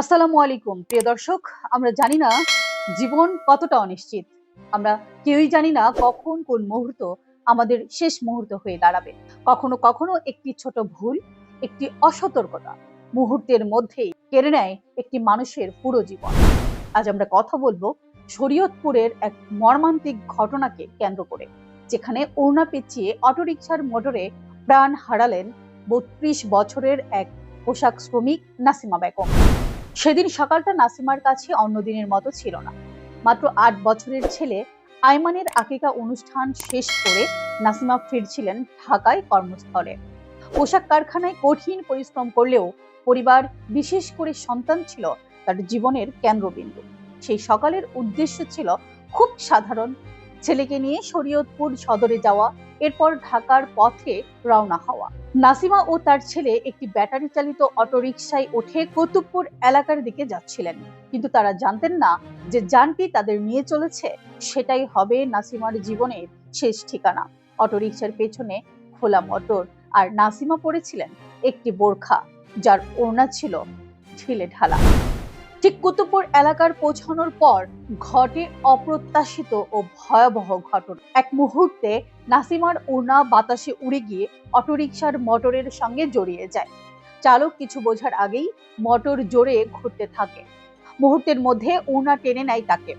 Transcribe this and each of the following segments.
আসসালামু আলাইকুম, প্রিয় দর্শক। আমরা জানি না জীবন কতটা অনিশ্চিত। আমরা কেউই জানি না কখন কোন মুহূর্ত আমাদের শেষ মুহূর্ত হয়ে দাঁড়াবে। কখনো কখনো একটি ছোট ভুল, একটি অসতর্কতা মুহূর্তের মধ্যেই কেড়ে নেয় একটি মানুষের পুরো জীবন। আজ আমরা কথা বলব শরীয়তপুরের এক মর্মান্তিক ঘটনাকে কেন্দ্র করে, যেখানে ওড়না পেঁচিয়ে অটোরিকশার মোটরে প্রাণ হারালেন বত্রিশ বছরের এক পোশাক শ্রমিক নাসিমা বেগম। সেদিন সকালটা নাসিমার কাছে অন্যদিনের মতো ছিল না। মাত্র আট বছরের ছেলে, আইমানের আকিকা অনুষ্ঠান শেষ করে নাসিমা ফিরছিলেন ঢাকায় কর্মস্থলে। পোশাক কারখানায় কঠিন পরিশ্রম করলেও পরিবার, বিশেষ করে সন্তান ছিল, তার জীবনের কেন্দ্রবিন্দু। সেই সকালের উদ্দেশ্য ছিল খুব সাধারণ। ছেলেকে নিয়ে শরীয়তপুর সদরে যাওয়া, এরপর ঢাকার পথে রওনা হওয়া। নাসিমা ও তার ছেলে একটি ব্যাটারি চালিত অটোরিকশায় উঠে কৌতুবপুর এলাকার দিকে যাচ্ছিলেন। কিন্তু তারা জানতেন না যে যানটি তাদের নিয়ে চলেছে, সেটাই হবে নাসিমার জীবনের শেষ ঠিকানা। অটোরিকশার পেছনে খোলা মোটর আর নাসিমা পড়েছিলেন একটি বোরখা, যার ওড়না ছিল ঢিলে ঢালা ঠিক কুতুবপুর এলাকার পৌঁছানোর পর ঘটে অপ্রত্যাশিত ও ভয়াবহ ঘটনা। এক মুহূর্তে নাসিমার ওড়না বাতাসে উড়ে গিয়ে অটোরিকশার মোটরের সঙ্গে জড়িয়ে যায়। চালক কিছু বোঝার আগেই মোটর জোরে ঘুরতে থাকে। মুহূর্তের মধ্যে ওড়না টেনে নেয় তাকে।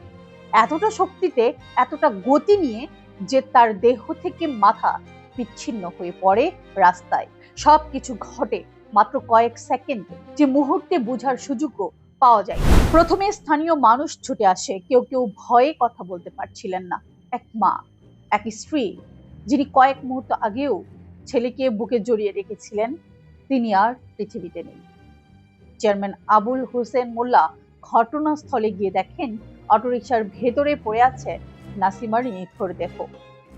এতটা শক্তিতে, এতটা গতি নিয়ে যে তার দেহ থেকে মাথা বিচ্ছিন্ন হয়ে পড়ে রাস্তায়। সব কিছু ঘটে মাত্র কয়েক সেকেন্ড। যে মুহূর্তে বোঝার সুযোগও পাওয়া যায়। প্রথমে স্থানীয় মানুষ ছুটে আসে। কেউ কেউ ভয়ে কথা বলতে পারছিলেন না। এক মা, এক স্ত্রী, যিনি কয়েক মুহূর্ত আগেও ছেলেকে বুকে জড়িয়ে রেখেছিলেন, তিনি আর পৃথিবীতে নেই। চেয়ারম্যান আবুল হোসেন মোল্লা ঘটনাস্থলে গিয়ে দেখেন, অটোরিকশার ভেতরে পড়ে আছে নাসিমার নিথর দেহ।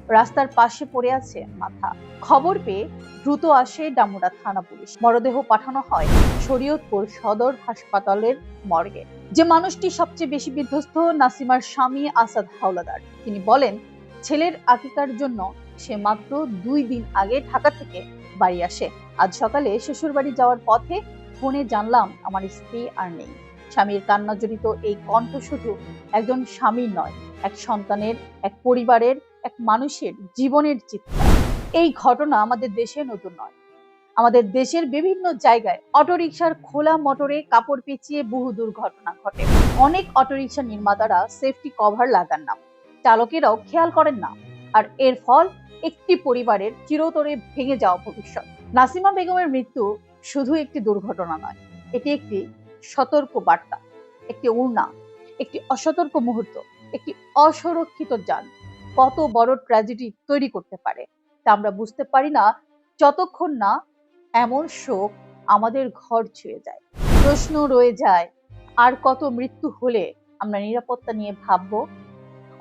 রাস্তার পাশে পড়ে আছে মাথা। খবর পেয়ে দ্রুত আসে ডামুরা থানা পুলিশ। মরদেহ পাঠানো হয় শরীয়তপুর সদর হাসপাতালের মর্গে। যে মানুষটি সবচেয়ে বেশি বিধ্বস্ত নাসিমার স্বামী আসাদ হাওলাদার। তিনি বলেন, ছেলের আকিকার জন্য সে মাত্র দুই দিন আগে ঢাকা থেকে বাড়ি আসে। আজ সকালে শ্বশুর বাড়ি যাওয়ার পথে ফোনে জানলাম, আমার স্ত্রী আর নেই। স্বামীর কান্না জড়িত এই কণ্ঠ শুধু একজন স্বামীর নয়, এক সন্তানের, এক পরিবারের এক মানুষের জীবনের চিত্র। এই ঘটনা আমাদের দেশে নতুন নয়। আমাদের দেশের বিভিন্ন জায়গায় অটোরিকশার খোলা মোটরে কাপড় পেঁচিয়ে বহু দুর্ঘটনা ঘটে। অনেক অটোরিকশা নির্মাতারা সেফটি কভার লাগান না। চালকেরাও খেয়াল করেন না। আর এর ফল, একটি পরিবারের চিরতরে ভেঙে যাওয়া ভবিষ্যৎ। নাসিমা বেগমের মৃত্যু শুধু একটি দুর্ঘটনা নয়, এটি একটি সতর্ক বার্তা, একটি উড়না, একটি অসতর্ক মুহূর্ত, একটি অসুরক্ষিত যান। কত বড় ট্র্যাজেডি তৈরি করতে পারে। তা আমরা বুঝতে পারি না, যতক্ষণ না এমন শোক আমাদের ঘর ছুঁয়ে যায়। প্রশ্ন রয়ে যায়, আর কত মৃত্যু হলে আমরা নিরাপত্তা নিয়ে ভাববো?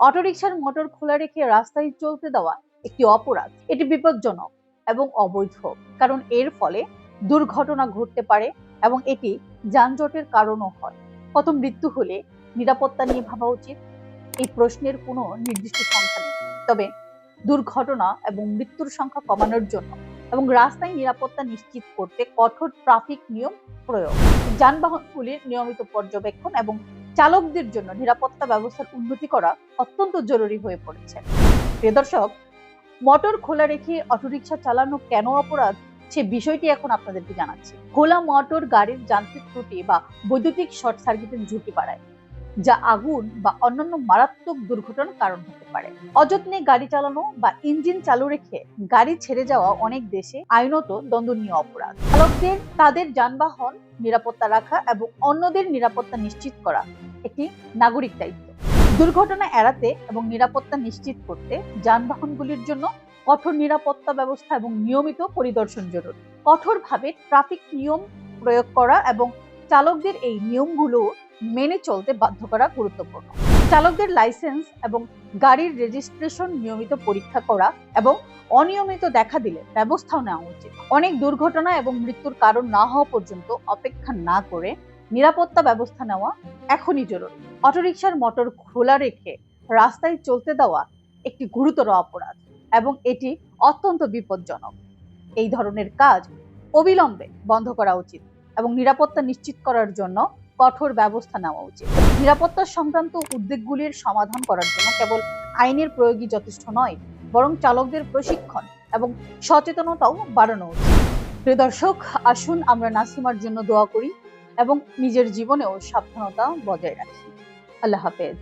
অটোরিকশার মোটর খোলা রেখে রাস্তায় চলতে দেওয়া একটি অপরাধ। এটি বিপজ্জনক এবং অবৈধ, কারণ এর ফলে দুর্ঘটনা ঘটতে পারে এবং এটি যানজটের কারণও হয়। কত মৃত্যু হলে নিরাপত্তা নিয়ে ভাবা উচিত? এই প্রশ্নের কোনো নির্দিষ্ট সংখ্যা নেই। তবে দুর্ঘটনা এবং মৃত্যুর সংখ্যা কমানোর জন্য এবং রাস্তায় নিরাপত্তা নিশ্চিত করতে কঠোর ট্রাফিক নিয়ম প্রয়োগ। যানবাহনগুলির নিয়মিত পর্যবেক্ষণ এবং চালকদের জন্য নিরাপত্তা ব্যবস্থার উন্নতি করা অত্যন্ত জরুরি হয়ে পড়েছে। প্রিয় দর্শক, মোটর খোলা রেখে অটোরিকশা চালানো কেন অপরাধ সে বিষয়টি এখন আপনাদেরকে জানাচ্ছি। খোলা মোটর, গাড়ির যান্ত্রিক ত্রুটি বা বৈদ্যুতিক শর্ট সার্কিটের ঝুঁকি বাড়ায়। যা আগুন বা অন্যান্য মারাত্মক দুর্ঘটনার কারণ হতে পারে। অযত্নে গাড়ি চালানো বা ইঞ্জিন চালু রেখে গাড়ি ছেড়ে যাওয়া অনেক দেশে আইনত দণ্ডনীয় অপরাধ। চালকদের তাদের যানবাহন নিরাপত্তা রাখা এবং অন্যদের নিরাপত্তা নিশ্চিত করা একটি নাগরিক দায়িত্ব। দুর্ঘটনা এড়াতে এবং নিরাপত্তা নিশ্চিত করতে যানবাহনগুলির জন্য কঠোর নিরাপত্তা ব্যবস্থা এবং নিয়মিত পরিদর্শন জরুরি। কঠোরভাবে ট্রাফিক নিয়ম প্রয়োগ করা এবং চালকদের এই নিয়মগুলো মেনে চলতে বাধ্য করা গুরুত্বপূর্ণ। চালকদের লাইসেন্স এবং গাড়ির রেজিস্ট্রেশন নিয়মিত পরীক্ষা করা এবং অনিয়মিত দেখা দিলে ব্যবস্থাও নেওয়া উচিত। অনেক দুর্ঘটনা এবং মৃত্যুর কারণ না হওয়া পর্যন্ত অপেক্ষা না করে নিরাপত্তা ব্যবস্থা নেওয়া এখনই জরুরি। অটোরিকশার মোটর খোলা রেখে রাস্তায় চলতে দেওয়া একটি গুরুতর অপরাধ এবং এটি অত্যন্ত বিপজ্জনক। এই ধরনের কাজ অবিলম্বে বন্ধ করা উচিত এবং নিরাপত্তা নিশ্চিত করার জন্য কঠোর ব্যবস্থা নেওয়া উচিত। নিরাপত্তা সংক্রান্ত উদ্বেগগুলির সমাধান করার জন্য কেবল আইনের প্রয়োগই যথেষ্ট নয়, বরং চালকদের প্রশিক্ষণ এবং সচেতনতাও বাড়ানো উচিত। প্রিয় দর্শক, আসুন আমরা নাসিমার জন্য দোয়া করি এবং নিজের জীবনেও সাবধানতা বজায় রাখি। আল্লাহ হাফেজ।